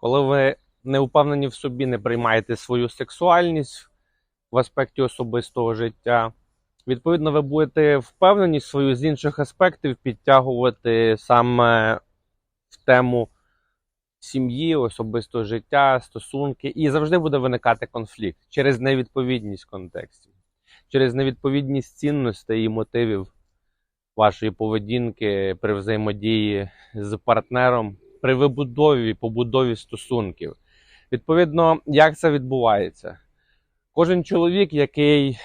Коли ви не впевнені в собі, не приймаєте свою сексуальність в аспекті особистого життя, відповідно, ви будете впевненість свою з інших аспектів підтягувати саме в тему сім'ї, особистого життя, стосунки, і завжди буде виникати конфлікт через невідповідність контекстів, через невідповідність цінностей і мотивів вашої поведінки при взаємодії з партнером, при вибудові, побудові стосунків. Відповідно, як це відбувається? Кожен чоловік, який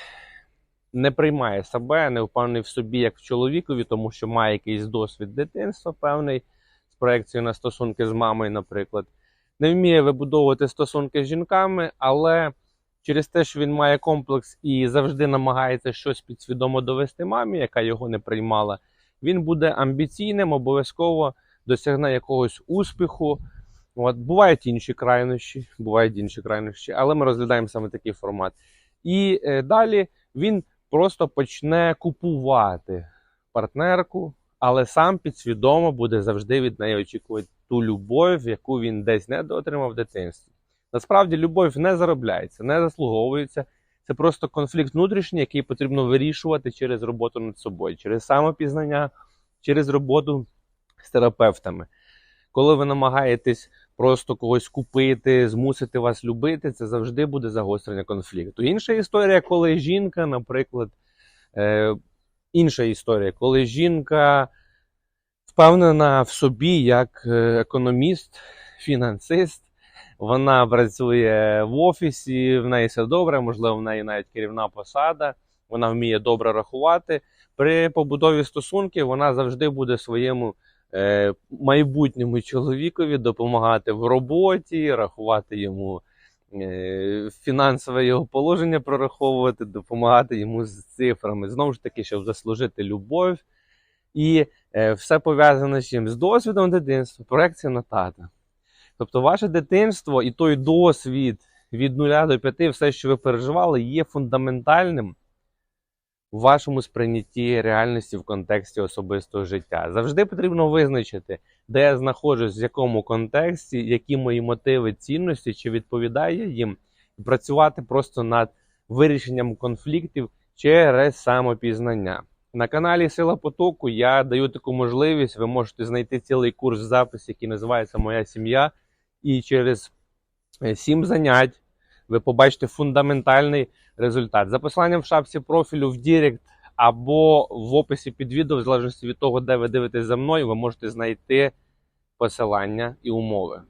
не приймає себе, не впевнений в собі як в чоловікові, тому що має якийсь досвід дитинства певний з проекцією на стосунки з мамою, наприклад, не вміє вибудовувати стосунки з жінками, але через те, що він має комплекс і завжди намагається щось підсвідомо довести мамі, яка його не приймала, він буде амбіційним, обов'язково досягне якогось успіху. От, бувають інші крайнощі, бувають інші крайнощі, але ми розглядаємо саме такий формат. І е, далі він просто почне купувати партнерку, але сам підсвідомо буде завжди від неї очікувати ту любов, яку він десь недоотримав в дитинстві. Насправді любов не заробляється, не заслуговується. Це просто конфлікт внутрішній, який потрібно вирішувати через роботу над собою, через самопізнання, через роботу з терапевтами. Коли ви намагаєтесь просто когось купити, змусити вас любити, це завжди буде загострення конфлікту. Інша історія, коли жінка, наприклад, е, інша історія, коли жінка впевнена в собі як е, економіст, фінансист, вона працює в офісі, в неї все добре, можливо, в неї навіть керівна посада, вона вміє добре рахувати. При побудові стосунків вона завжди буде своєму майбутньому чоловікові допомагати в роботі, рахувати йому е, фінансове його положення, прораховувати, допомагати йому з цифрами. Знову ж таки, щоб заслужити любов. І е, все пов'язане з чим? З досвідом дитинства, проекція на тата. Тобто, ваше дитинство і той досвід від 0 до 5, все, що ви переживали, є фундаментальним у вашому сприйнятті реальності в контексті особистого життя. Завжди потрібно визначити, де я знаходжусь, в якому контексті, які мої мотиви, цінності, чи відповідає їм, і працювати просто над вирішенням конфліктів через самопізнання. На каналі Сила Потоку я даю таку можливість. Ви можете знайти цілий курс запис, який називається Моя сім'я. І через е, сім занять ви побачите фундаментальний результат. За посиланням в шапці профілю в Дірект або в описі під відео, в залежності від того, де ви дивитесь за мною, ви можете знайти посилання і умови.